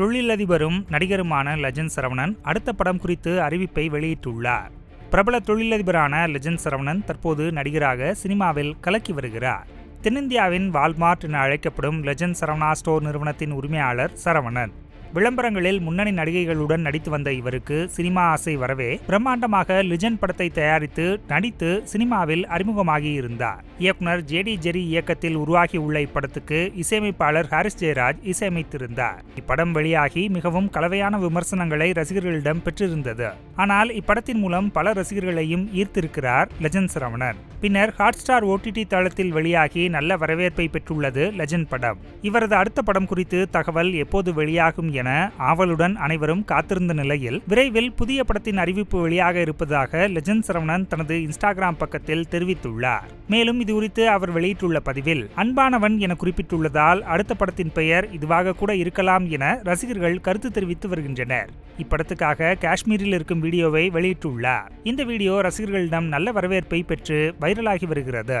தொழிலதிபரும் நடிகருமான லஜன் சரவணன் அடுத்த படம் குறித்து அறிவிப்பை வெளியிட்டுள்ளார். பிரபல தொழிலதிபரான லெஜன் சரவணன் தற்போது நடிகராக சினிமாவில் கலக்கி வருகிறார். தென்னிந்தியாவின் வால்மார்ட் என அழைக்கப்படும் லெஜன் சரவணா ஸ்டோர் நிறுவனத்தின் உரிமையாளர் சரவணன். விளம்பரங்களில் முன்னணி நடிகைகளுடன் நடித்து வந்த இவருக்கு சினிமா ஆசை வரவே பிரம்மாண்டமாக லிஜன் படத்தை தயாரித்து நடித்து சினிமாவில் அறிமுகமாகி இருந்தார். இயக்குனர் ஜே டி ஜெரி இயக்கத்தில் உருவாகியுள்ள இப்படத்துக்கு இசையமைப்பாளர் ஹாரிஸ் ஜெயராஜ் இசையமைத்திருந்தார். இப்படம் வெளியாகி மிகவும் கலவையான விமர்சனங்களை ரசிகர்களிடம் பெற்றிருந்தது. ஆனால் இப்படத்தின் மூலம் பல ரசிகர்களையும் ஈர்த்திருக்கிறார் லெஜன் சரவணன். பின்னர் ஹாட்ஸ்டார் ஓடிடி தளத்தில் வெளியாகி நல்ல வரவேற்பை பெற்றுள்ளது லெஜன் படம். இவரது அடுத்த படம் குறித்து தகவல் எப்போது வெளியாகும் என ஆவலுடன் அனைவரும் காத்திருந்த நிலையில் விரைவில் புதிய படத்தின் அறிவிப்பு வெளியாக இருப்பதாக லெஜன் சரவணன் தனது இன்ஸ்டாகிராம் பக்கத்தில் தெரிவித்துள்ளார். மேலும் இது குறித்து அவர் வெளியிட்டுள்ள பதிவில் அன்பானவன் என குறிப்பிட்டுள்ளதால் அடுத்த படத்தின் பெயர் இதுவாக கூட இருக்கலாம் என ரசிகர்கள் கருத்து தெரிவித்து வருகின்றனர். இப்படத்துக்காக காஷ்மீரில் இருக்கும் வீடியோவை வெளியிட்டுள்ளார். இந்த வீடியோ ரசிகர்களிடம் நல்ல வரவேற்பை பெற்று வைரலாகி வருகிறது.